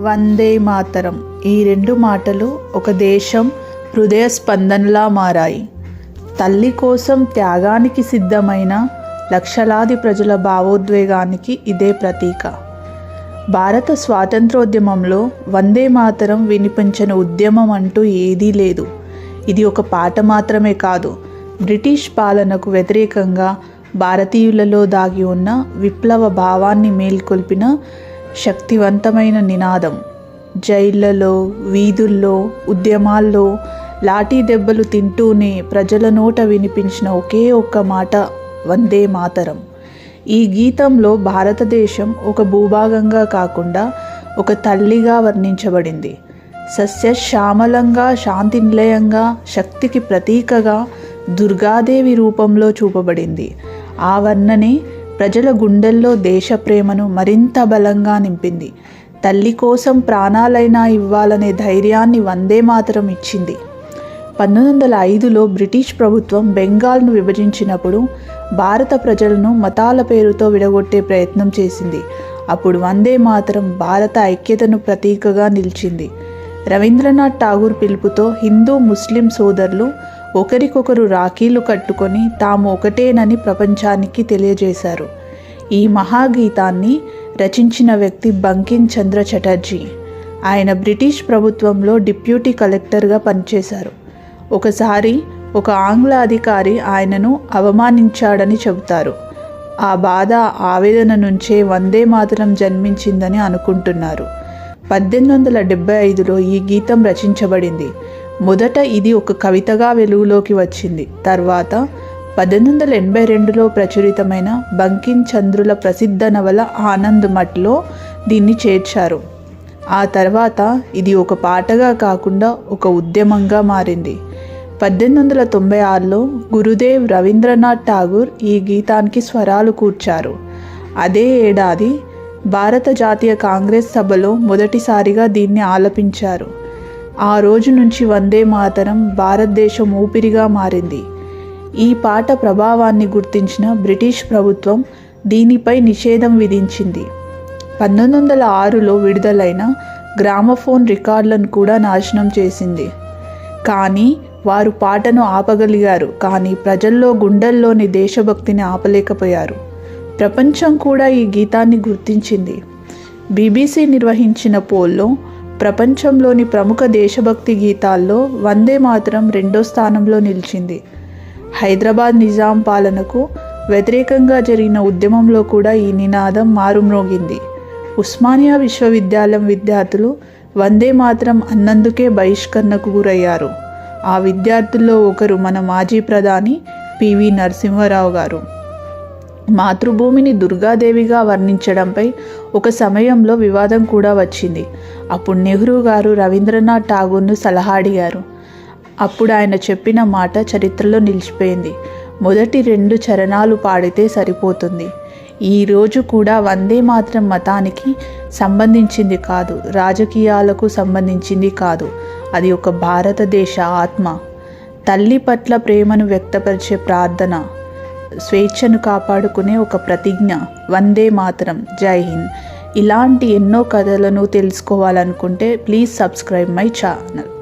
వందే మాతరం. ఈ రెండు మాటలు ఒక దేశం హృదయ స్పందనలా మారాయి. తల్లి కోసం త్యాగానికి సిద్ధమైన లక్షలాది ప్రజల భావోద్వేగానికి ఇదే ప్రతీక. భారత స్వాతంత్రోద్యమంలో వందే మాతరం వినిపించని ఉద్యమం అంటూ ఏదీ లేదు. ఇది ఒక పాట మాత్రమే కాదు. బ్రిటిష్ పాలనకు వ్యతిరేకంగా భారతీయులలో దాగి ఉన్న విప్లవ భావాన్ని మేల్కొల్పిన శక్తివంతమైన నినాదం. జైళ్ళలో వీధుల్లో ఉద్యమాల్లో లాఠీ దెబ్బలు తింటూనే ప్రజల నోట వినిపించిన ఒకే ఒక్క మాట వందే మాతరం. ఈ గీతంలో భారతదేశం ఒక భూభాగంగా కాకుండా ఒక తల్లిగా వర్ణించబడింది. సస్యశ్యామలంగా శాంతి నిలయంగా శక్తికి ప్రతీకగా దుర్గాదేవి రూపంలో చూపబడింది. ఆ వర్ణనే ప్రజల గుండెల్లో దేశ ప్రేమను మరింత బలంగా నింపింది. తల్లి కోసం ప్రాణాలైనా ఇవ్వాలనే ధైర్యాన్ని వందే మాతరం ఇచ్చింది. పంతొమ్మిది వందల ఐదులో బ్రిటిష్ ప్రభుత్వం బెంగాల్ను విభజించినప్పుడు భారత ప్రజలను మతాల పేరుతో విడగొట్టే ప్రయత్నం చేసింది. అప్పుడు వందే మాతరం భారత ఐక్యతను ప్రతీకగా నిలిచింది. రవీంద్రనాథ్ ఠాగూర్ పిలుపుతో హిందూ ముస్లిం సోదరులు ఒకరికొకరు రాఖీలు కట్టుకొని తాము ఒకటేనని ప్రపంచానికి తెలియజేశారు. ఈ మహాగీతాన్ని రచించిన వ్యక్తి బంకిం చంద్ర చటర్జీ. ఆయన బ్రిటిష్ ప్రభుత్వంలో డిప్యూటీ కలెక్టర్గా పనిచేశారు. ఒకసారి ఒక ఆంగ్ల అధికారి ఆయనను అవమానించాడని చెబుతారు. ఆ బాధ ఆవేదన నుంచే వందే మాతరం జన్మించిందని అనుకుంటున్నారు. పద్దెనిమిది వందల డెబ్బై ఐదులో ఈ గీతం రచించబడింది. మొదట ఇది ఒక కవితగా వెలుగులోకి వచ్చింది. తర్వాత పద్దెనిమిది వందల ఎనభై రెండులో ప్రచురితమైన బంకిం చంద్రుల ప్రసిద్ధ నవల ఆనంద్ మట్లో దీన్ని చేర్చారు. ఆ తర్వాత ఇది ఒక పాటగా కాకుండా ఒక ఉద్యమంగా మారింది. పద్దెనిమిది వందల తొంభై ఆరులో గురుదేవ్ రవీంద్రనాథ్ ఠాగూర్ ఈ గీతానికి స్వరాలు కూర్చారు. అదే ఏడాది భారత జాతీయ కాంగ్రెస్ సభలో మొదటిసారిగా దీన్ని ఆలపించారు. ఆ రోజు నుంచి వందే మాతరం భారతదేశం ఊపిరిగా మారింది. ఈ పాట ప్రభావాన్ని గుర్తించిన బ్రిటిష్ ప్రభుత్వం దీనిపై నిషేధం విధించింది. పంతొమ్మిది వందల ఆరులో విడుదలైన గ్రామఫోన్ రికార్డులను కూడా నాశనం చేసింది. కానీ వారు పాటను ఆపగలిగారు. కానీ ప్రజల్లో గుండెల్లోని దేశభక్తిని ఆపలేకపోయారు. ప్రపంచం కూడా ఈ గీతాన్ని గుర్తించింది. బీబీసీ నిర్వహించిన పోల్లో ప్రపంచంలోని ప్రముఖ దేశభక్తి గీతాల్లో వందే మాత్రం రెండో స్థానంలో నిలిచింది. హైదరాబాద్ నిజాం పాలనకు వ్యతిరేకంగా జరిగిన ఉద్యమంలో కూడా ఈ నినాదం మారుమ్రోగింది. ఉస్మానియా విశ్వవిద్యాలయం విద్యార్థులు వందే మాత్రం అన్నందుకే బహిష్కరణకు గురయ్యారు. ఆ విద్యార్థుల్లో ఒకరు మన మాజీ ప్రధాని పివి నరసింహారావు గారు. మాతృభూమిని దుర్గాదేవిగా వర్ణించడంపై ఒక సమయంలో వివాదం కూడా వచ్చింది. అప్పుడు నెహ్రూ గారు రవీంద్రనాథ్ ఠాగూర్ను సలహా అడిగారు. అప్పుడు ఆయన చెప్పిన మాట చరిత్రలో నిలిచిపోయింది. మొదటి రెండు చరణాలు పాడితే సరిపోతుంది. ఈరోజు కూడా వందే మాత్రం మతానికి సంబంధించింది కాదు రాజకీయాలకు సంబంధించింది కాదు. అది ఒక భారతదేశ ఆత్మ. తల్లి పట్ల ప్రేమను వ్యక్తపరిచే ప్రార్థన. స్వేచ్ఛను కాపాడుకునే ఒక ప్రతిజ్ఞ. వందే మాతరం. జై హింద్. ఇలాంటి ఎన్నో కథలను తెలుసుకోవాలనుకుంటే ప్లీజ్ సబ్స్క్రైబ్ మై ఛానల్.